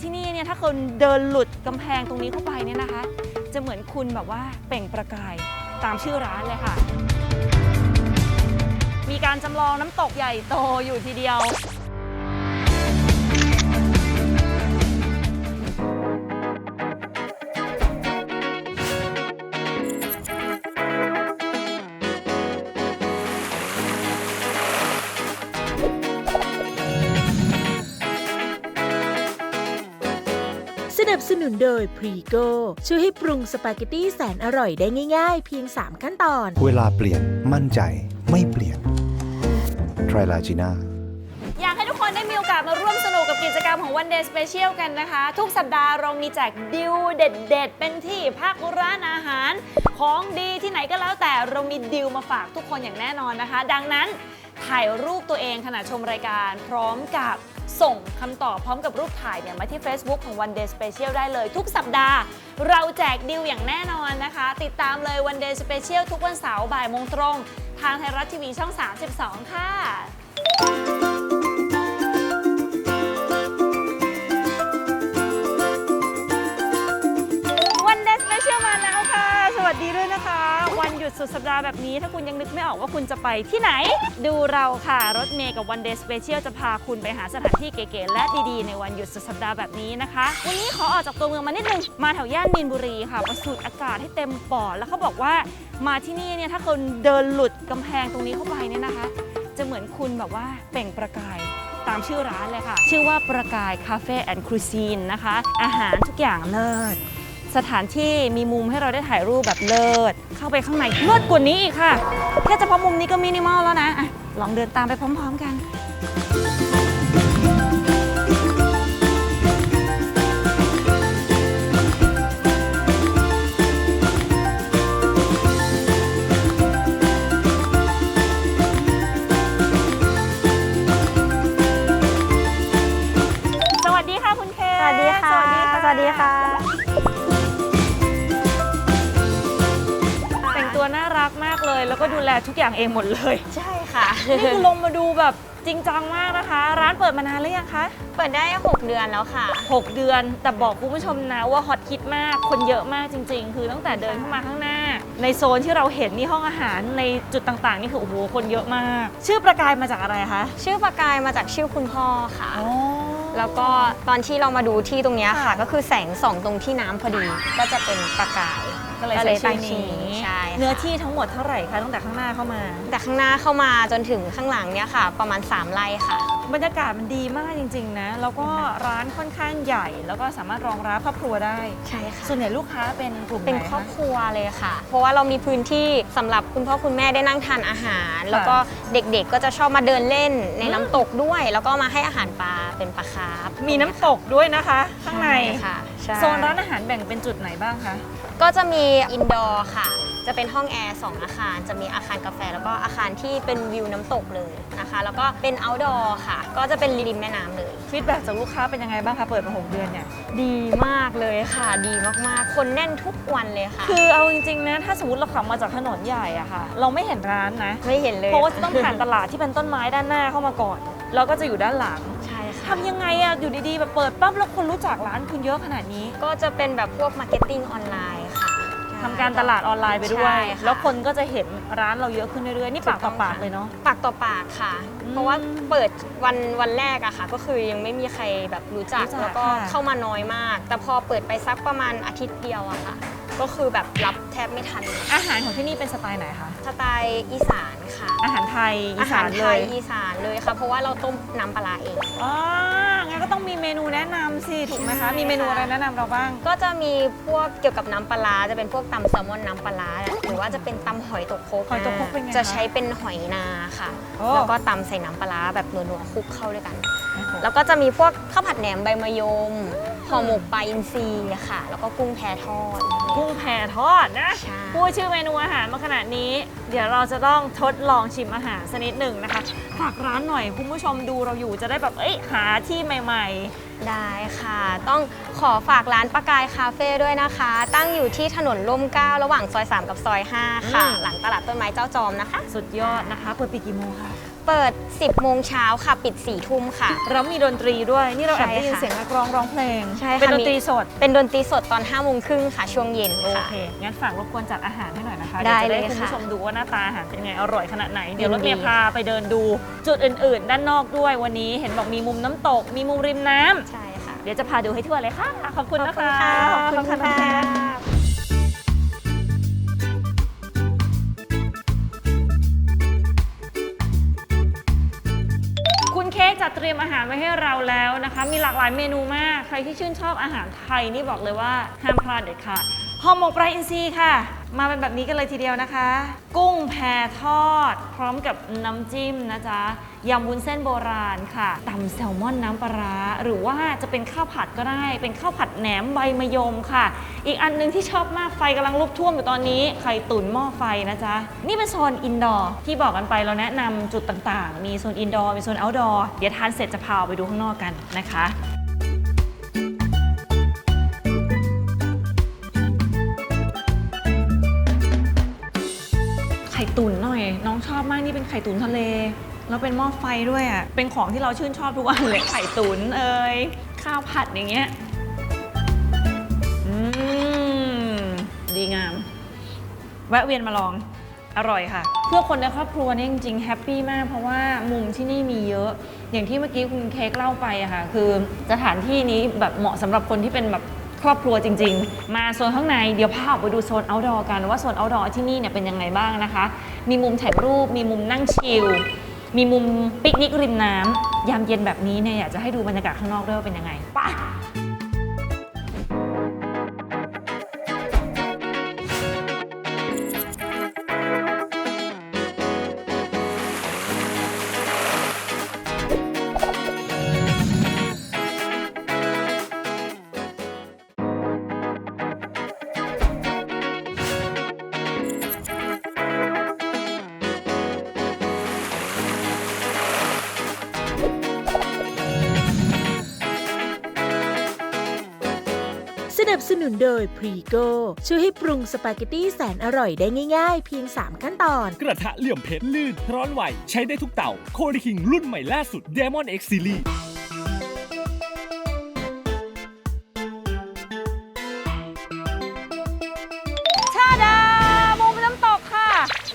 ที่นี่เนี่ยถ้าคนเดินหลุดกำแพงตรงนี้เข้าไปเนี่ยนะคะ จะเหมือนคุณแบบว่าเปล่งประกายตามชื่อร้านเลยค่ะ มีการจำลองน้ำตกใหญ่โตอยู่ทีเดียว สนับสนุนโดยพรีโกช่วยให้ปรุงสปาเกตตี้แสนอร่อยได้ง่ายๆ เพียง 3 ขั้นตอน เวลาเปลี่ยนมั่นใจไม่เปลี่ยน t r i l a g i n a อยากให้ทุกคนได้มีโอกาสมาร่วมสนุกกับกิจกรรมของ One Day Special กันนะคะ ทุกสัปดาห์เรามีแจกดิวเด็ด ๆ เป็นที่พักร้านอาหาร ของดีที่ไหนก็แล้วแต่เรามีดิวมาฝากทุกคนอย่างแน่นอนนะคะ ดังนั้นถ่ายรูปตัวเองขณะชมรายการพร้อมกับ ส่งคำตอบพร้อมกับรูปถ่ายเนี่ยมาที่ Facebook ของ One Day Special ได้เลย ทุกสัปดาห์เราแจกดิวอย่างแน่นอนนะคะ ติดตามเลย One Day Special ทุกวันเสาร์บ่ายโมงตรง ทางไทยรัฐทีวีช่อง 32 ค่ะ ยุดสุดสัปดาห์แบบนี้ ถ้าคุณยังนึกไม่ออกว่าคุณจะไปที่ไหน ดูเราค่ะ รถเมย์กับวันเด y สเปเชียลจะพาคุณไปหาสถานที่เก๋ๆและดีๆ ในวันหยุดสุดสัปดาห์แบบนี้นะคะ วันนี้ขอออกจากตัวเมืองมานิดนึง มาแถวย่านมีนบุรีค่ะมาสูดอากาศให้เต็มปอด แล้วเขาบอกว่ามาที่นี่เนี่ยถ้าคุณเดินหลุดกำแพงตรงนี้เข้าไปเนี่ยนะคะ จะเหมือนคุณแบบว่าเปล่งประกายตามชื่อร้านเลยค่ะ ชื่อว่าประกายคาเฟ่แอนด์ครูซีนนะคะ อาหารทุกอย่างเลิศ สถานที่มีมุมให้เราได้ถ่ายรูปแบบเลิศ เข้าไปข้างในเลิศกว่านี้อีกค่ะ แค่เฉพาะมุมนี้ก็มินิมอลแล้วนะอะลองเดินตามไปพร้อมๆกันสวัสดีค่ะคุณเคสวัสดีค่ะ สวัสดีค่ะ น่ารักมากเลย แล้วก็ดูแลทุกอย่างเองหมดเลย ใช่ค่ะ นี่คือลงมาดูแบบจริงจังมากนะคะ ร้านเปิดมานานหรือยังคะ เปิดได้ 6 เดือนแล้วค่ะ 6 เดือนแต่บอกคุณผู้ชมนะว่าฮอตฮิตมากคนเยอะมากจริง ๆ คือตั้งแต่เดินเข้ามาข้างหน้า ในโซนที่เราเห็นนี่ห้องอาหารในจุดต่างๆ นี่คือโอ้โหคนเยอะมาก ชื่อประกายมาจากอะไรคะชื่อประกายมาจากชื่อคุณพ่อค่ะอ๋อแล้วก็ตอนที่เรามาดูที่ตรงเนี้ยค่ะค่ะ ก็คือแสงส่องตรงที่น้ำพอดีก็จะเป็นประกาย ก็เลยก็เลใช้ยชื่อตั้งชื่อนี้ นี้ใช่ค่ะ เนื้อที่ทั้งหมดเท่าไหร่คะตั้งแต่ข้างหน้าเข้ามา แต่ข้างหน้าเข้ามาจนถึงข้างหลังเนี้ยค่ะ ประมาณ 3 ไร่ค่ะ บรรยากาศมันดีมากจริง ๆ นะ แล้วก็ร้านค่อนข้างใหญ่ แล้วก็สามารถรองรับครอบครัวได้ ใช่ค่ะ ส่วนใหญ่ลูกค้าเป็นกลุ่มไหนเป็นคะครอบครัวเลยค่ะ เพราะว่าเรามีพื้นที่สำหรับคุณพ่อคุณแม่ได้นั่งทานอาหาร แล้วก็เด็กๆก็จะชอบมาเดินเล่นในน้ำตกด้วย แล้วก็มาให้อาหารปลา เป็นปลาคาร์ฟมีน้ำตกด้วยนะคะ ข้างใน ช่ค่ะใช่โซนร้านอาหารแบ่งเป็นจุดไหนบ้างคะ ก็จะมีอินดอร์ค่ะ จะเป็นห้องแอร์สองอาคาร จะมีอาคารกาแฟ แล้วก็อาคารที่เป็นวิวน้ำตกเลยนะคะ แล้วก็เป็น outdoor ค่ะ ก็จะเป็นริมแม่น้ำเลย ฟีดแบ็จากลูกค้าเป็นยังไงบ้างคะ เปิดมา 6 เดือนเนี่ย ดีมากเลยค่ะ ดีมากๆ คนแน่นทุกวันเลยค่ะ คือเอาจริงๆนะ ถ้าสมมติเราขับมาจากถนนใหญ่อะค่ะ เราไม่เห็นร้านนะ ไม่เห็นเลยเพราะว่าจะต้องผ่านตลาดที่เป็นต้นไม้ด้านหน้าเข้ามาก่อนแล้วก็จะอยู่ด้านหลังใช่ค่ะ ทำยังไงอะอยู่ดีๆแบบเปิดปั๊บแล้วคนรู้จักร้านคุณเยอะขนาดนี้ก็จะเป็นแบบพวกมาร์เก็ตติ้งออนไลน์ค่ะ ทำการตลาดออนไลน์ไปด้วย ใช่ค่ะ แล้วคนก็จะเห็นร้านเราเยอะขึ้นเรื่อยๆนี่ปากต่อปากเลยเนาะ ปากต่อปากค่ะ อืมเพราะว่าเปิดวันวันแรกอะค่ะ ก็คือยังไม่มีใครแบบรู้จักรู้จักแล้วก็ค่ะ เข้ามาน้อยมาก แต่พอเปิดไปสักประมาณอาทิตย์เดียวอะค่ะ ก็คือแบบรับแทบไม่ทันเลยอาหารของที่นี่เป็นสไตล์ไหนคะสไตล์อีสานค่ะ อาหารไทยอีอาสาหานรเลไทยยอีสานเลยค่ะ เพราะว่าเราต้มน้ำปลาร้าเอง อ๋องั้นก็ต้องมีเมนูแนะนำสิถูกไหมคะใช่มีเมนูอะไรแนะนำเราบ้าง ก็จะมีพวกเกี่ยวกับน้ำปลาร้าจะเป็นพวกตำแซลมอนน้ำปลาร้าหรือว่าจะเป็นตำหอยตกโคกหอยตกโคกเป็นไงคะจะใช้เป็นหอยนาค่ะ โอ้ แล้วก็ตำใส่น้ำปลาร้าแบบนัวๆคลุกเข้าด้วยกัน แล้วก็จะมีพวกข้าวผัดแหนมใบมะยม ห่อหมกปลาอินทรีค่ะ แล้วก็กุ้งแพทอด กุ้งแผ่ทอดนะ ใช่ พูดชื่อเมนูอาหารมาขนาดนี้ เดี๋ยวเราจะต้องทดลองชิมอาหารสักนิดหนึ่งนะคะ ฝากร้านหน่อยคุณผู้ชมดูเราอยู่จะได้แบบ เอ้ยหาที่ใหม่ได้ค่ะ ต้องขอฝากร้านประกายคาเฟ่ด้วยนะคะ ตั้งอยู่ที่ถนนร่มเกล้าระหว่างซอย 3 กับซอย 5 ค่ะ หลังตลาดต้นไม้เจ้าจอมนะคะ ๆ สุดยอดนะคะ เปิดปีกี่โมงคะ เปิด 10 โมงเช้าค่ะ ปิด 4 ทุ่มค่ะ แล้วมีดนตรีด้วย นี่เราแอบใช่ได้ยินค่ะ เสียงนักร้องร้องเพลง ใช่ค่ะเป็นดนมีตรีสด เป็นดนตรีสดตอน5โมงครึ่งค่ะ ช่วงเย็นโอค่ะ เค งั้นฝากรบกวนจัดอาหารให้หน่อยนะคะได้ดี๋วจะเลยให้คุณค่ะผู้ชมดูว่าหน้าตาอาหารเป็นไง อร่อยขนาดไหน เดี๋ยวรถยินดี เมย์พาไปเดินดูจุดอื่น ๆ ด้านนอกด้วยวันนี้ เห็นบอกมีมุมน้ำตก มีมุมริมน้ำ ใช่ค่ะ เดี๋ยวจะพาดูให้ทั่วเลยค่ะ ขอบคุณนะคะ ขอบคุณขอบค่ะ เตรียมอาหารไว้ให้เราแล้วนะคะ มีหลากหลายเมนูมาก ใครที่ชื่นชอบอาหารไทยนี่บอกเลยว่าห้ามพลาดเด็ดขาดห่อหมกปลาอินทรีค่ะ มาเป็นแบบนี้กันเลยทีเดียวนะคะ กุ้งแพทอด พร้อมกับน้ำจิ้มนะจ๊ะยำวุ้นเส้นโบราณค่ะตำแซลมอนน้ำปลาร้าหรือว่าจะเป็นข้าวผัดก็ได้ เป็นข้าวผัดแหนมใบมะยมค่ะ อีกอันหนึงที่ชอบมากไฟกำลังลุกท่วมอยู่ตอนนี้ไข่ตุ๋นหม้อไฟนะจ๊ะนี่เป็นโซนอินดอร์ที่บอกกันไปเราแนะนำจุดต่างๆ มีโซนอินดอร์มีโซนเอาท์ดอร์เดี๋ยวทานเสร็จจะพาไปดูข้างนอกกันนะคะ องชอบมากนี่เป็นไข่ตุ๋นทะเล แล้วเป็นหม้อไฟด้วยอะ เป็นของที่เราชื่นชอบทุกวันเลย ไข่ตุ๋นเอ่ยข้าวผัดอย่างเงี้ย อืม ดีงาม แวะเวียนมาลอง อร่อยค่ะ เพื่อคนในครอบครัวเนี่ยจริงๆแฮปปี้มาก เพราะว่ามุมที่นี่มีเยอะ อย่างที่เมื่อกี้คุณเค้กเล่าไปอะค่ะ คือสถานที่นี้แบบเหมาะสำหรับคนที่เป็นแบบครอบครัวจริง ๆ มาโซนข้างในเดี๋ยวพาออกไปดูโซน outdoor กันว่าโซน outdoor ที่นี่เนี่ยเป็นยังไงบ้างนะคะ มีมุมถ่ายรูป มีมุมนั่งชิล มีมุมปิกนิกริมน้ำยามเย็นแบบนี้เนี่ยอยากจะให้ดูบรรยากาศข้างนอกด้วยว่าเป็นยังไงไป นุนโดยพรีโกช่วยให้ปรุงสปาเกตตี้แสนอร่อยได้ง่ายๆ เพียง 3 ขั้นตอน กระทะเหลี่ยมเพชรลื่นร้อนไหว ใช้ได้ทุกเต่า โคดิคิงรุ่นใหม่ล่าสุด Demon X Series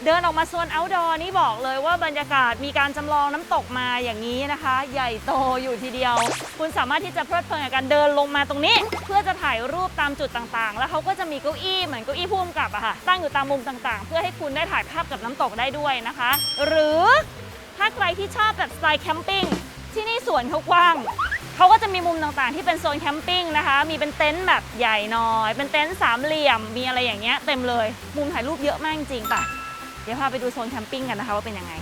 เดินออกมาโซน outdoor นี่บอกเลยว่าบรรยากาศมีการจำลองน้ำตกมาอย่างนี้นะคะ ใหญ่โตอยู่ทีเดียว คุณสามารถที่จะเพลิดเพลินกับการเดินลงมาตรงนี้ เพื่อจะถ่ายรูปตามจุดต่างๆ แล้วเขาก็จะมีเก้าอี้เหมือนเก้าอี้พุ่มกับอะค่ะตั้งอยู่ตามมุมต่างๆ เพื่อให้คุณได้ถ่ายภาพกับน้ำตกได้ด้วยนะคะ หรือถ้าใครที่ชอบแบบสไตล์แคมปิ้งที่นี่สวนเขากว้างเขาก็จะมีมุมต่างๆ ที่เป็นโซนแคมปิ้งนะคะ มีเป็นเต็นท์แบบใหญ่หน่อย เป็นเต็นท์สามเหลี่ยม มีอะไรอย่างเงี้ยเต็มเลย มุมถ่ายรูปเยอะมากจริงๆป่ะ เดี๋ยวพาไปดูโซนแคมปิ้งกันนะคะว่าเป็นยังไง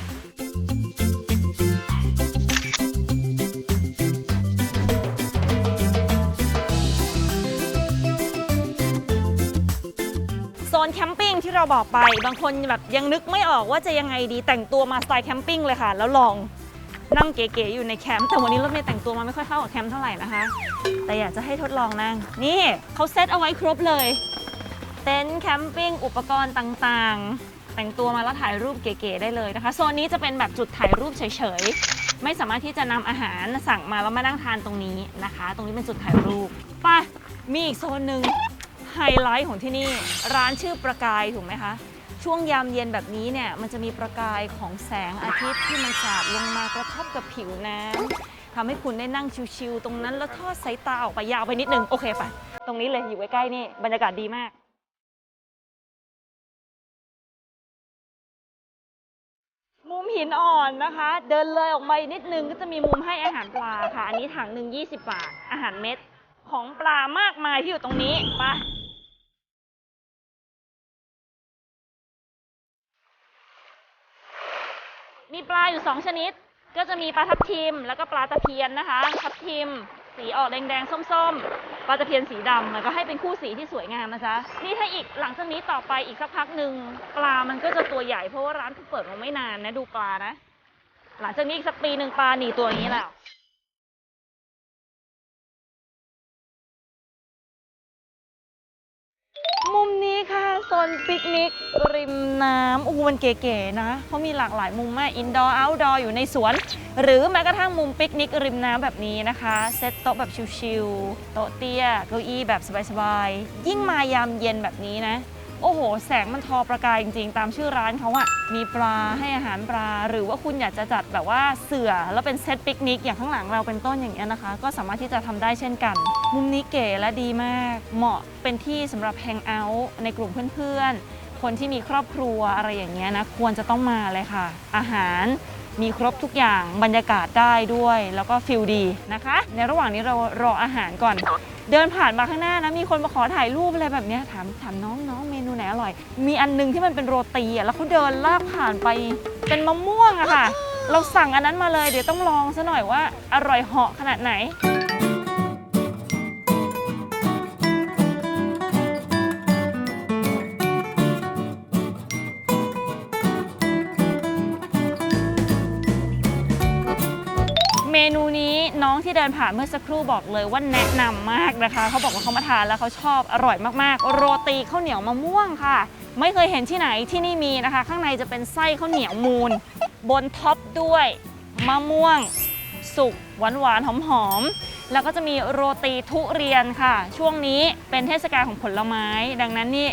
โซนแคมปิ้งที่เราบอกไป บางคนแบบยังนึกไม่ออกว่าจะยังไงดีแต่งตัวมาสไตล์แคมปิ้งเลยค่ะ แล้วลองนั่งเก๋ๆอยู่ในแคมป์แต่วันนี้รถเมย์แต่งตัวมาไม่ค่อยเข้ากับแคมป์เท่าไหร่นะคะ แต่อยากจะให้ทดลองนั่ง นี่เขาเซตเอาไว้ครบเลย เต็นท์แคมปิ้งอุปกรณ์ต่างๆ แต่งตัวมาแล้วถ่ายรูปเก๋ๆได้เลยนะคะ โซนนี้จะเป็นแบบจุดถ่ายรูปเฉยๆ ไม่สามารถที่จะนำอาหารสั่งมาแล้วมานั่งทานตรงนี้นะคะ ตรงนี้เป็นจุดถ่ายรูปไปมีอีกโซนหนึ่งไฮไลท์ของที่นี่ ร้านชื่อประกายถูกไหมคะช่วงยามเย็นแบบนี้เนี่ยมันจะมีประกายของแสงอาทิตย์ที่มันสาดลงมากระทบกับผิวน้ำทำให้คุณได้นั่งชิวๆตรงนั้นแล้วทอดสายตาออกไปยาวไปนิดนึง โอเคไป ตรงนี้เลยอยู่ใกล้ๆนี่ บรรยากาศดีมาก มุมหินอ่อนนะคะ เดินเลยออกมาอีกนิดนึงก็จะมีมุมให้อาหารปลาค่ะ อันนี้ถังหนึ่ง20 บาท อาหารเม็ดของปลามากมายที่อยู่ตรงนี้ไปมีปลาอยู่ 2 ชนิด ก็จะมีปลาทับทิม แล้วก็ปลาตะเพียนนะคะ ทับทิม สีออกแดงๆ ส้มๆ ปลาตะเพียนสีดำแล้วก็ให้เป็นคู่สีที่สวยงามนะจ๊ะนี่ถ้าอีกหลังจากนี้ต่อไปอีกสักพักหนึ่งปลามันก็จะตัวใหญ่เพราะว่าร้านเพิ่งเปิดมาไม่นานนะดูปลานะ หลังจากนี้อีกสักปีหนึ่งปลาหนีตัวนี้แล้ว ค่ะโซนปิกนิกริมน้ำโอ้โหมันเก๋ๆนะเขามีหลากหลายมุมมากอินดอร์เอาท์ดอร์อยู่ในสวน หรือแม้กระทั่งมุมปิกนิกริมน้ำแบบนี้นะคะ เซตโต๊ะแบบชิลๆโต๊ะเตี้ยเก้าอี้แบบสบายๆ ยิ่งมายามเย็นแบบนี้นะ โอ้โห แสงมันทอประกายจริงๆ ตามชื่อร้านเขาอะมีปลาให้อาหารปลา หรือว่าคุณอยากจะจัดแบบว่าเสือแล้วเป็นเซตปิกนิกอย่างข้างหลังเราเป็นต้นอย่างเงี้ยนะคะ ก็สามารถที่จะทำได้เช่นกัน มุมนี้เก๋และดีมาก เหมาะเป็นที่สำหรับแฮงเอาท์ในกลุ่มเพื่อนๆ คนที่มีครอบครัวอะไรอย่างเงี้ยนะควรจะต้องมาเลยค่ะ อาหารมีครบทุกอย่างบรรยากาศได้ด้วย แล้วก็ฟิลดีนะคะ ในระหว่างนี้เรารออาหารก่อน เดินผ่านมาข้างหน้านะมีคนมาขอถ่ายรูปอะไรแบบนี้ถามถามน้องน้องเมนูไหนอร่อย มีอันนึงที่มันเป็นโรตีอะแล้วเขาเดินลากผ่านไปเป็นมะม่วงอะค่ะ เราสั่งอันนั้นมาเลยเดี๋ยวต้องลองซะหน่อยว่าอร่อยเหาะขนาดไหน ที่เดินผ่านเมื่อสักครู่บอกเลยว่าแนะนำมากนะคะ เขาบอกว่าเขามาทานแล้วเขาชอบอร่อยมากๆ โรตีข้าวเหนียวมะม่วงค่ะ ไม่เคยเห็นที่ไหนที่นี่มีนะคะ ข้างในจะเป็นไส้ข้าวเหนียวมูนบนท็อปด้วยมะม่วง สุกหวานหวานๆหอมหอมๆแล้วก็จะมีโรตีทุเรียนค่ะ ช่วงนี้เป็นเทศกาลของผลไม้ ดังนั้นนี่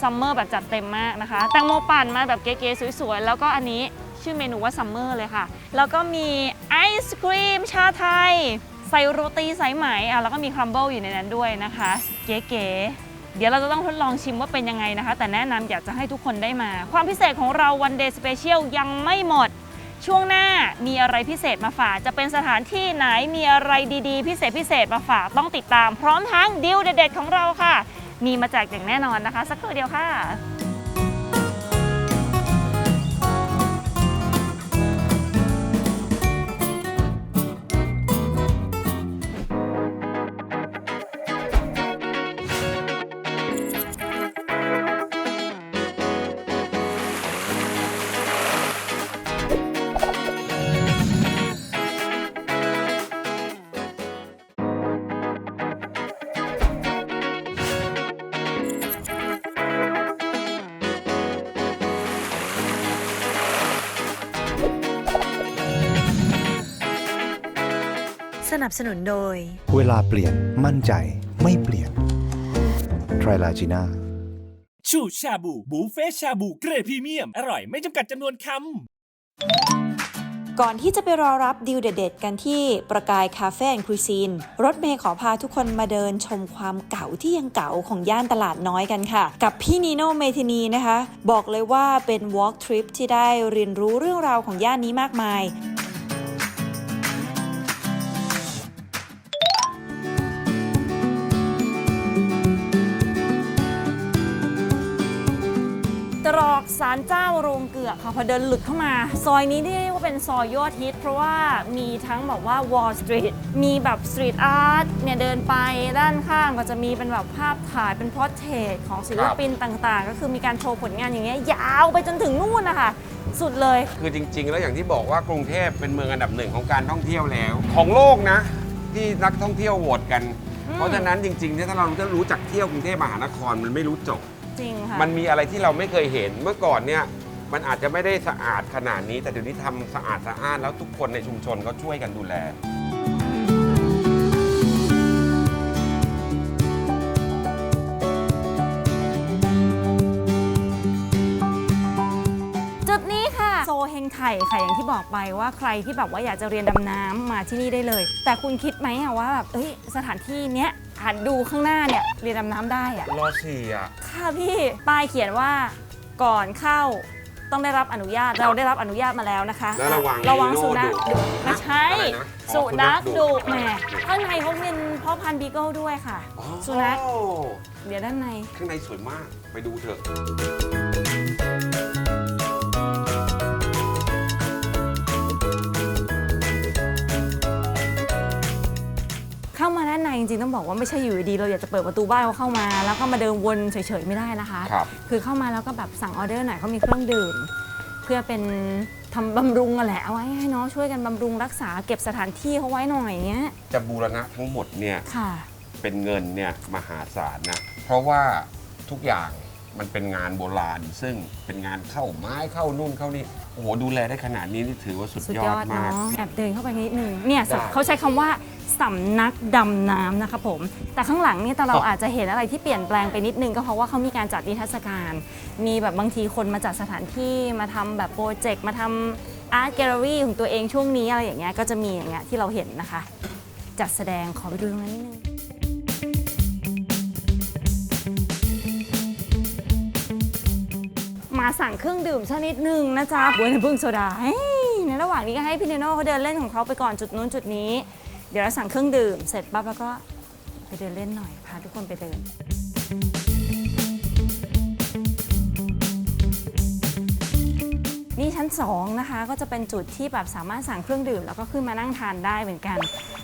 ซัมเมอร์แบบจัดเต็มมากนะคะ แตงโมปั่นมาแบบเก๋ๆสวยๆ แล้วก็อันนี้ ชื่อเมนูว่าซัมเมอร์เลยค่ะ แล้วก็มีไอศครีมชาไทย ใส่โรตีสายไหมอะแล้วก็มีครัมเบิลอยู่ในนั้นด้วยนะคะ เก๋ๆเดี๋ยวเราจะต้องทดลองชิมว่าเป็นยังไงนะคะ แต่แนะนำอยากจะให้ทุกคนได้มา ความพิเศษของเราวันเดย์สเปเชียลยังไม่หมดช่วงหน้ามีอะไรพิเศษมาฝาก จะเป็นสถานที่ไหนมีอะไรดีๆ พิเศษพิเศษมาฝากต้องติดตาม พร้อมทั้งดิวเด็ดๆของเราค่ะ มีมาแจกอย่างแน่นอนนะคะ สักครู่เดียวค่ะ บสนุนโดย เวลาเปลี่ยนมั่นใจไม่เปลี่ยนไทรลาจีน่าชูชาบูบูเฟ่ชาบูเกรดพรีเมียม อร่อยไม่จำกัดจำนวนคำ ก่อนที่จะไปรอรับดิวเด็ดๆกันที่ประกายคาเฟ่แอนด์คุยซีน รถเมย์ขอพาทุกคนมาเดินชมความเก่าที่ยังเก่าของย่านตลาดน้อยกันค่ะ กับพี่นีโนเมทินีนะคะ บอกเลยว่าเป็น walk trip ที่ได้เรียนรู้เรื่องราวของย่านนี้มากมายต รอกสารเจ้าโรงเกลือค่ะพอเดินหลุดเข้ามา ซอยนี้เรียกว่าเป็นซอยยอดฮิตเพราะว่ามีทั้งแบบว่า Wall Street มีแบบสตรีทอาร์ตเนี่ยเดินไปด้านข้างก็จะมีเป็นแบบภาพถ่ายเป็นพอร์เทรตของศิลปินต่างๆ ก็คือมีการโชว์ผลงานอย่างเงี้ยยาวไปจนถึงนู่นนะคะสุดเลย คือจริง ๆ แล้วอย่างที่บอกว่ากรุงเทพเป็นเมืองอันดับหนึ่งของการท่องเที่ยวแล้ว ของโลกนะ ที่นักท่องเที่ยวโหวตกัน เพราะฉะนั้นจริงๆเนี่ยถ้าเราจะรู้จักเที่ยวกรุงเทพมหานครมันไม่รู้จบ จริงค่ะ มันมีอะไรที่เราไม่เคยเห็นเมื่อก่อนเนี่ย มันอาจจะไม่ได้สะอาดขนาดนี้ แต่เดี๋ยวนี้ทำสะอาดสะอ้านแล้วทุกคนในชุมชนเขาช่วยกันดูแล จุดนี้ค่ะ โซเฮงไข่ค่ะอย่างที่บอกไปว่าใครที่แบบว่าอยากจะเรียนดำน้ำมาที่นี่ได้เลย แต่คุณคิดไหมอะว่าแบบเอ้ยสถานที่เนี้ย อาจดูข้างหน้าเนี่ยเรียนดำน้ำได้อะรอสี่อะ ค่ะพี่ป้ายเขียนว่าก่อนเข้าต้องได้รับอนุญาตเราได้รับอนุญาตมาแล้วนะคะแล้วระวังระวังฮีโร่สุนัขดุดุไม่ใช่อะไรนะอ๋อสุนัขสุนัขดุดุ แหมข้างในเขาเป็นพ่อพันธุ์บีเกิลด้วยค่ะอ๋อสุนัข เดี๋ยวด้านใน ข้างในสวยมาก ไปดูเถอะ ริงๆต้องบอกว่าไม่ใช่อยู่ดีๆเราอยากจะเปิดประตูบ้านเขาเข้ามา แล้วก็มาเดินวนเฉยๆไม่ได้นะคะ ครับ คือเข้ามาแล้วก็แบบสั่งออเดอร์หน่อยเขามีเครื่องดื่ม เพื่อเป็นทำบำรุงอะแหละเอาไว้ให้เน้องช่วยกันบำรุงรักษาเก็บสถานที่เขาไว้หน่อยอย่างเงี้ยจะบูรณะทั้งหมดเนี่ยค่ะ เป็นเงินเนี่ยมหาศาลนะ เพราะว่าทุกอย่างมันเป็นงานโบราณ ซึ่งเป็นงานเข้าไม้เข้านู่นเข้านี่ โอ้โหดูแลได้ขนาดนี้นี่ถือว่าสุดสุดยยออดดมาก เนาะแอบเดินเข้าไปนิดนึงเนี่ยได้ เขาใช้คำว่าสำนักดำน้ำนะคะผม แต่ข้างหลังเนี่ยแต่เราอ๋อออาจจะเห็นอะไรที่เปลี่ยนแปลงไปนิดนึงก็เพราะว่าเขามีการจัดนิทรรศการ มีแบบบางทีคนมาจัดสถานที่มาทำแบบโปรเจกต์มาทำอาร์ตแกลเลอรี่ของตัวเองช่วงนี้อะไรอย่างเงี้ยก็จะมีอย่างเงี้ยที่เราเห็นนะคะ จัดแสดงขอไปดูตรงนั้นนิดนึง มาสั่งเครื่องดื่มชนิดหนึ่งนะจ๊ะบัวน้ำผึ้งโซดาเฮ้ยในระหว่างนี้ก็ให้พี่เนโน่เขาเดินเล่นของเขาไปก่อนจุดนู้นจุดนี้ เดี๋ยวเราสั่งเครื่องดื่ม เสร็จปั๊บแล้วก็ไปเดินเล่นหน่อยพาทุกคนไปเดิน นี่ชั้น 2 นะคะ ก็จะเป็นจุดที่แบบสามารถสั่งเครื่องดื่ม แล้วก็ขึ้นมานั่งทานได้เหมือนกัน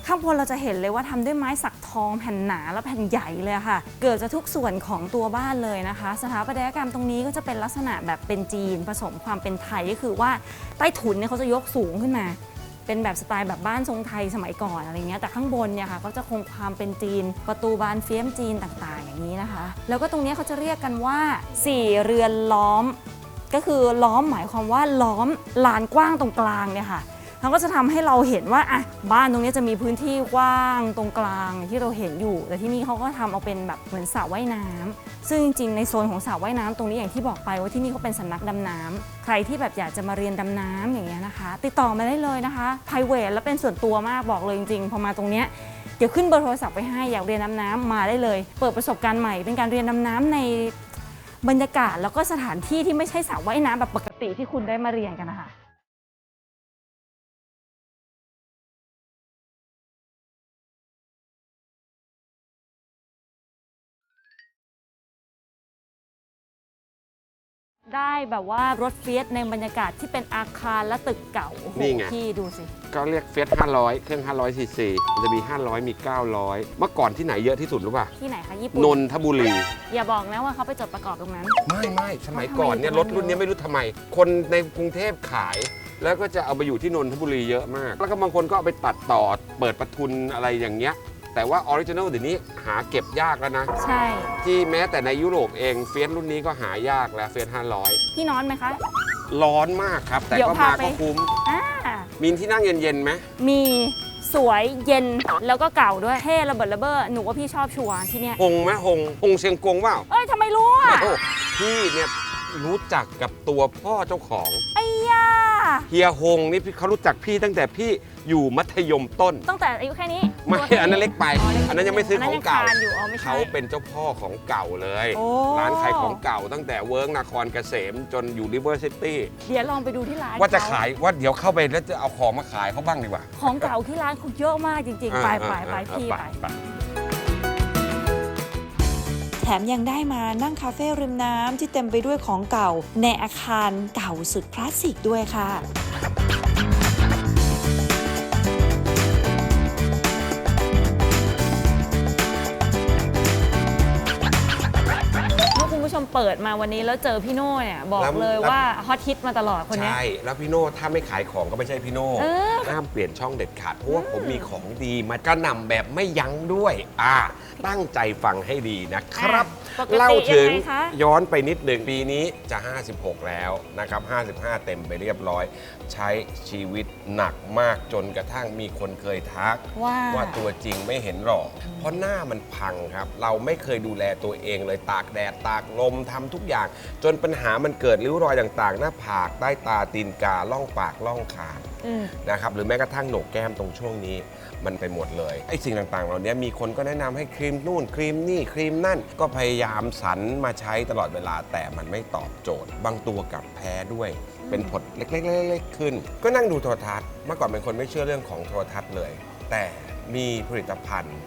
ข้างบนเราจะเห็นเลยว่าทำด้วยไม้สักทองแผ่นหนาและแผ่นใหญ่เลยค่ะ เกิดจากทุกส่วนของตัวบ้านเลยนะคะ สถาปัตยกรรมตรงนี้ก็จะเป็นลักษณะแบบเป็นจีน ผสมความเป็นไทยก็คือว่าใต้ถุนเนี่ยเขาจะยกสูงขึ้นมาเป็นแบบสไตล์แบบบ้านทรงไทยสมัยก่อนอะไรเงี้ยแต่ข้างบนเนี่ยค่ะก็จะคงความเป็นจีน ประตูบานเฟี้ยมจีนต่างๆ อย่างนี้นะคะ แล้วก็ตรงนี้เขาจะเรียกกันว่าสี่เรือนล้อม ก็คือล้อมหมายความว่าล้อมลานกว้างตรงกลางเนี่ยค่ะมันก็จะทำให้เราเห็นว่าอะบ้านตรงนี้จะมีพื้นที่กว้างตรงกลางที่เราเห็นอยู่ แต่ที่นี่เขาก็ทำเอาเป็นแบบเหมือนสระว่ายน้ำซึ่งจริงๆในโซนของสระว่ายน้ำตรงนี้อย่างที่บอกไปว่าที่นี่เขาเป็นสำนักดำน้ำใครที่แบบอยากจะมาเรียนดำน้ำอย่างเงี้ยนะคะ ติดต่อมาได้เลยนะคะ p r i v a t และเป็นส่วนตัวมากบอกเลยจริงๆพอมาตรงเนี้ยเดี๋ยวขึ้นเบอร์โทรศัพท์ไว้ให้อยากเรียนดำน้ำมาได้เลย เปิดประสบการณ์ใหม่เป็นการเรียนดำน้ำใน บรรยากาศแล้วก็สถานที่ที่ไม่ใช่สระว่ายน้ำแบบปกติที่คุณได้มาเรียนกันนะคะ ได้แบบว่ารถเฟียสในบรรยากาศที่เป็นอาคารและตึกเก่าโอ้โหนี่ไง พี่ดูสิ ก็เรียกเฟียส500 เครื่อง 500ซีซีมันจะมี 500 มี 900 เมื่อก่อนที่ไหนเยอะที่สุดรู้ป่ะ ที่ไหนคะญี่ปุ่นนนทบุรี อย่าบอกนะว่าเขาไปจดประกอบตรงนั้น ไม่ไม่สมัยทำไมก่อนเนี่ยถึงรมันถรุ่นนี้เยอะไม่รู้ทำไม คนในกรุงเทพขาย แล้วก็จะเอาไปอยู่ที่นนทบุรีเยอะมาก แล้วก็บางคนก็เอาไปตัดต่อเปิดประทุนอะไรอย่างเงี้ย แต่ว่าออริจินัลเดี๋ยวนี้หาเก็บยากแล้วนะ ใช่ ที่แม้แต่ในยุโรปเองเฟียสรุ่นนี้ก็หายากแล้วเฟียสพี่นอนไหมคะ500ร้อนมากครับ แต่เดี๋ยวก็พามาไป ก็คุ้ม อ่ามีที่นั่งเย็นๆไหมมีสวยเย็นแล้วก็เก่าด้วยเท่ระเบิดระเบ้อหนูว่าพี่ชอบชัวร์ที่เนี่ย หงไหมหงหงเชียงกงเปล่าเอ้ยทำไมรู้อะ โอ้พี่เนี่ยรู้จักกับตัวพ่อเจ้าของไอ้ย่า เฮียฮงนี่พี่เขารู้จักพี่ตั้งแต่พี่อยู่มัธยมต้น ตั้งแต่อายุแค่นี้ไม่ตัวแค่อันนั้นเล็กไป อันนั้นยังไม่ซื้อของเก่า นนั้นยังคลนอยู่อ๋อไม่ใช่ เขาเป็นเจ้าพ่อของเก่าเลย โอ้ ร้านขายของเก่าตั้งแต่เวิร์กนครเกษมจนอยู่ริเวอร์ซิตี้เดี๋ยวลองไปดูที่ร้านว่าจะเขขายว่าเดี๋ยวเข้าไปแล้วจะเอาของมาขายเขาบ้างดีกว่าของเก่าที่ร้านคุณเยอะมากจริงๆ ไปไปไปอ่าพี่อ่าไปแถมยังได้มานั่งคาเฟ่ริมน้ำที่เต็มไปด้วยของเก่า ในอาคารเก่าสุดคลาสสิกด้วยค่ะ เปิดมาวันนี้แล้วเจอพี่โน่เนี่ยบอกแล้วเลยแล้ว ว่าฮอตฮิตมาตลอดคนเนี้ย ใช่ แล้วพี่โน่ถ้าไม่ขายของก็ไม่ใช่พี่โน่เออ ห้ามเปลี่ยนช่องเด็ดขาด เพราะว่าผมมีของดีมากระหน่ำแบบไม่ยั้งด้วย อ่า ตั้งใจฟังให้ดีนะครับปกติเล่าถึงยังไงคะ ย้อนไปนิดหนึ่งปีนี้จะ 56 แล้วนะครับ 55 เต็มไปเรียบร้อย ใช้ชีวิตหนักมากจนกระทั่งมีคนเคยทักว่าว่า ตัวจริงไม่เห็นหรอก เพราะหน้ามันพังครับ เราไม่เคยดูแลตัวเองเลยตากแดดตากลมทำทุกอย่าง จนปัญหามันเกิดริ้วรอยต่างๆ หน้าผากใต้ตาตีนกาล่องปากล่องคางอืม นะครับหรือแม้กระทั่งโหนกแก้มตรงช่วงนี้มันไปหมดเลยไอ้สิ่งต่างๆเหล่านี้มีคนก็แนะนำให้ครีมนู่นครีมนี่ครีมนั่นก็พยายามสรรมาใช้ตลอดเวลาแต่มันไม่ตอบโจทย์ บางตัวกับแพ้ด้วยเป็นผดเล็กๆๆขึ้น ก็นั่งดูโทรทัศน์เมื่อก่อนเป็นคนไม่เชื่อเรื่องของโทรทัศน์เลย แต่มีผลิตภัณฑ์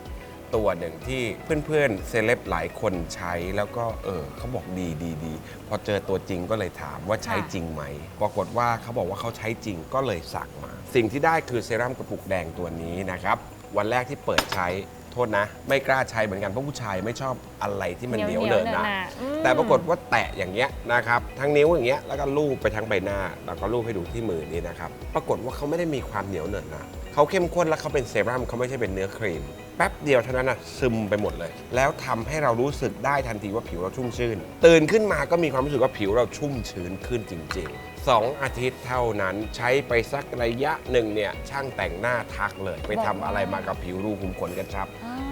ตัวหนึ่งที่เพื่อนๆเซเลบหลายคนใช้แล้วก็เออเขาบอกดีดีดีพอเจอตัวจริงก็เลยถามว่าใช้ค่ะจริงไหมปรากฏว่าเขาบอกว่าเขาใช้จริงก็เลยสั่งมา สิ่งที่ได้คือเซรั่มกระปุกแดงตัวนี้นะครับ วันแรกที่เปิดใช้โทษนะ ไม่กล้าใช้เหมือนกันเพราะผู้ชายไม่ชอบอะไรที่มันเหนียวเหนอะหนะอืม แต่ปรากฏว่าแตะอย่างเงี้ยนะครับทั้งนิ้วอย่างเงี้ยแล้วก็ลูบไปทั้งใบหน้า แล้วก็ลูบให้ดูที่มือนี้นะครับ ปรากฏว่าเขาไม่ได้มีความเหนียวเหนอะหนะเขาเข้มข้นแล้วเขาเป็นเซรั่มเขาไม่ใช่เป็นเนื้อครีมแป๊บเดียวเท่านั้นนะซึมไปหมดเลย แล้วทำให้เรารู้สึกได้ทันทีว่าผิวเราชุ่มชื่น ตื่นขึ้นมาก็มีความรู้สึกว่าผิวเราชุ่มชื้นขึ้นจริง ๆ 2 อาทิตย์เท่านั้นใช้ไปสักระยะหนึ่งเนี่ยช่างแต่งหน้าทักเลย ไปทำอะไรมากับผิวรูขุมขนกระชับ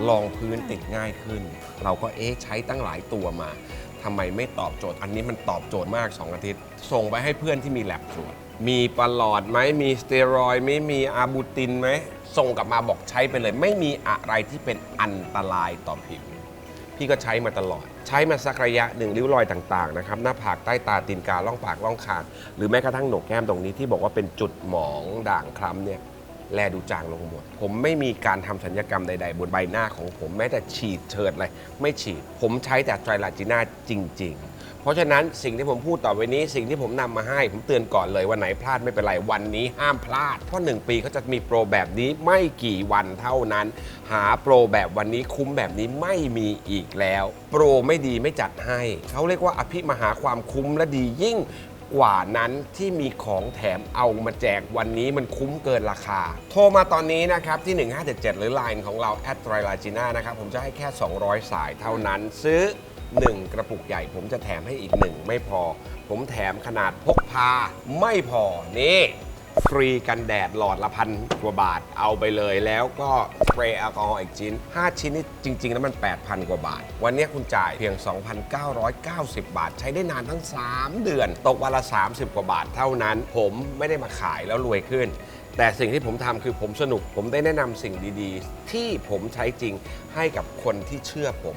ลองพื้นติดง่ายขึ้น เราก็เอ๊ะใช้ตั้งหลายตัวมาทำไมไม่ตอบโจทย์ อันนี้มันตอบโจทย์มาก 2 อาทิตย์ ส่งไปให้เพื่อนที่มีแลบตรวจมีปลอดไหมมีสเตียรอยด์ไหมมีอาบูตินไหม ส่งกลับมาบอกใช้ไปเลย ไม่มีอะไรที่เป็นอันตรายต่อผิว พี่ก็ใช้มาตลอด ใช้มาสักระยะหนึ่งริ้วรอยต่างๆนะครับหน้าผากใต้ตาตีนกาล่องปากล่องคางหรือแม้กระทั่งโหนกแก้มตรงนี้ที่บอกว่าเป็นจุดหมองด่างคล้ำเนี่ย แลดูจางลงหมด ผมไม่มีการทำสัญญกรรมใดๆ บนใบหน้าของผมแม้แต่ฉีดเชิดอะไรไม่ฉีด ผมใช้แต่ไตรลาจิน่าจริง ๆ เพราะฉะนั้นสิ่งที่ผมพูดต่อไปนี้ สิ่งที่ผมนำมาให้ ผมเตือนก่อนเลยวันไหนพลาดไม่เป็นไรวันนี้ห้ามพลาด เพราะ 1 ปีเขาจะมีโปรแบบนี้ไม่กี่วันเท่านั้น หาโปรแบบวันนี้คุ้มแบบนี้ไม่มีอีกแล้ว โปรไม่ดีไม่จัดให้เขาเรียกว่าอภิมหาความคุ้มและดียิ่ง กว่านั้นที่มีของแถมเอามาแจกวันนี้มันคุ้มเกินราคา โทรมาตอนนี้นะครับที่ 1577 หรือ Line ของเราแอดไตรลาจิน่านะครับ ผมจะให้แค่ 200 สายเท่านั้น ซื้อ 1 กระปุกใหญ่ ผมจะแถมให้อีก 1 ไม่พอ ผมแถมขนาดพกพาไม่พอนี่ ฟรีกันแดดหลอดละพันกว่าบาทเอาไปเลย แล้วก็สเปรย์แอลกอฮอล์อีกชิ้น 5 ชิ้นนี่จริง ๆ แล้วมัน 8,000 กว่าบาท วันนี้คุณจ่ายเพียง 2,990 บาท ใช้ได้นานทั้ง 3 เดือน ตกวันละ 30 กว่าบาทเท่านั้น ผมไม่ได้มาขายแล้วรวยขึ้นแต่สิ่งที่ผมทำคือผมสนุก ผมได้แนะนำสิ่งดีๆ ที่ผมใช้จริงให้กับคนที่เชื่อผม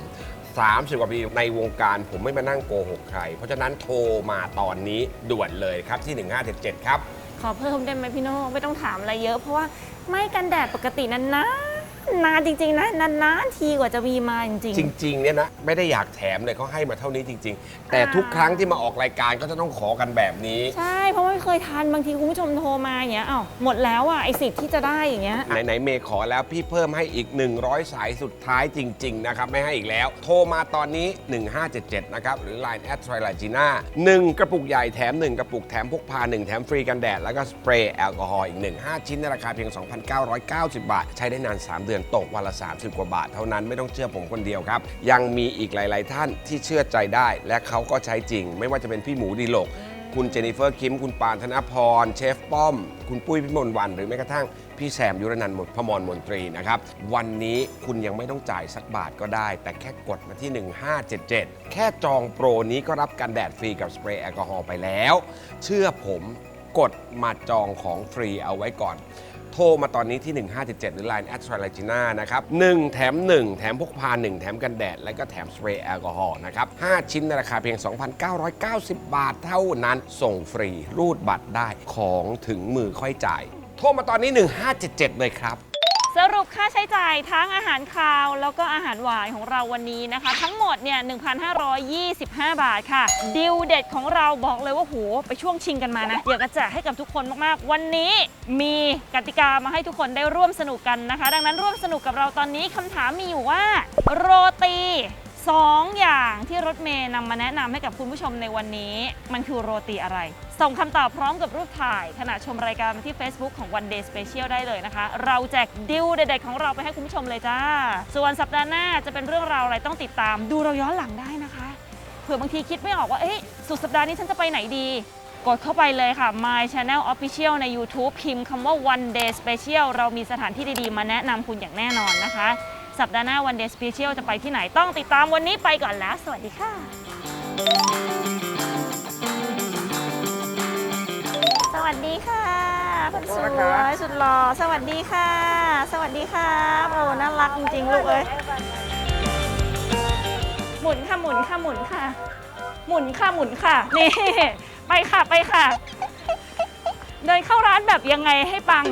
30 กว่าปีในวงการผมไม่มานั่งโกหกใคร เพราะฉะนั้นโทรมาตอนนี้ด่วนเลยครับที่ 1577 ครับ ขอเพิ่มได้ไหมพี่โน่ไม่ต้องถามอะไรเยอะ เพราะว่าไม่กันแดดปกตินานๆ นานจริง ๆ นะนานๆทีกว่าจะมีมาจริง จริงๆเนี่ยนะไม่ได้อยากแถมเลยเขาให้มาเท่านี้จริง ๆ แต่ทุกครั้งที่มาออกรายการก็จะต้องขอกันแบบนี้ใช่ เพราะว่าไม่เคยทานบางทีคุณผู้ชมโทรมาอย่างเงี้ยอ้าวหมดแล้วอะไอสิทธิ์ที่จะได้อย่างเงี้ย ไหน ๆ เมย์ขอแล้วพี่เพิ่มให้อีก 100 สายสุดท้ายจริง ๆ นะครับ ไม่ให้อีกแล้ว โทรมาตอนนี้ 1577 นะครับ หรือ Line at t r i l a g i n a 1กระปุกใหญ่แถม 1 กระปุกแถมพกพา 1 แถมฟรีกันแดด แล้วก็สเปรย์แอลกอฮอล์อีก 1 5 ชิ้นในราคาเพียง 2,990 บาท ใช้ได้นาน 3 เดือนตกวันละ 30 กว่าบาท เท่านั้นไม่ต้องเชื่อผมคนเดียวครับ ยังมีอีกหลาย ๆ ท่านที่เชื่อใจได้ และเขาก็ใช้จริง ไม่ว่าจะเป็นพี่หมูดีโลก คุณเจนนิเฟอร์คิม คุณปานธนพร เชฟป้อม คุณปุ้ยพิมลวัน หรือแม้กระทั่งพี่แซมยุรนันท์พมรมนตรีนะครับ วันนี้คุณยังไม่ต้องจ่ายสักบาทก็ได้ แต่แค่กดมาที่ 1577 แค่จองโปรนี้ก็รับกันแดดฟรีกับสเปรย์แอลกอฮอล์ไปแล้ว เชื่อผมกดมาจองของฟรีเอาไว้ก่อน โทรมาตอนนี้ที่ 1577 หรือ Line a t r a l a g i n a นะครับ1แถม 1 แถมพกพา 1 แถมกันแดด และก็แถมสเปรย์แอลกอฮอล์นะครับ 5 ชิ้นในราคาเพียง 2,990 บาทเท่านั้นส่งฟรีรูดบัตรได้ของถึงมือค่อยจ่าย โทรมาตอนนี้ 1577 เลยครับ สรุปค่าใช้จ่ายทั้งอาหารคาว แล้วก็อาหารหวานของเราวันนี้นะคะ ทั้งหมดเนี่ย 1,525 บาทค่ะ ดิวเด็ดของเราบอกเลยว่าโหไปช่วงชิงกันมานะ อยากจะแจกให้กับทุกคนมากๆ วันนี้มีกติกามาให้ทุกคนได้ร่วมสนุกกันนะคะ ดังนั้นร่วมสนุกกับเราตอนนี้คำถามมีอยู่ว่า โรตีสองอย่างที่รถเมย์นำมาแนะนำให้กับคุณผู้ชมในวันนี้ มันคือโรตีอะไร ส่งคำตอบพร้อมกับรูปถ่ายขณะชมรายการที่ Facebook ของ One Day Special ได้เลยนะคะ เราแจกดิวเด็ดๆของเราไปให้คุณผู้ชมเลยจ้า ส่วนสัปดาห์หน้าจะเป็นเรื่องราวอะไรต้องติดตาม ดูเราย้อนหลังได้นะคะเผื่อบางทีคิดไม่ออกว่าเอ๊ะสุดสัปดาห์นี้ฉันจะไปไหนดีกดเข้าไปเลยค่ะ My Channel Official ใน YouTube พิมพ์คำว่า One Day Special เรามีสถานที่ดีๆ มาแนะนำคุณอย่างแน่นอนนะคะ สัปดาห์หน้า One Day Special จะไปที่ไหนต้องติดตามวันนี้ไปก่อนแล้ว สวัสดีค่ะ วัสดีค่ะคนสวยสุดหล่อสวัสดีค่ะ สวัสดีครับโอ้น่ารักจริงๆลูกเอ้ยหมุนค่ะหมุนค่ะหมุนค่ะ หมุนค่ะหมุนค่ะนี่ไปค่ะไปค่ะ เดินเข้าร้านแบบยังไงให้ปัง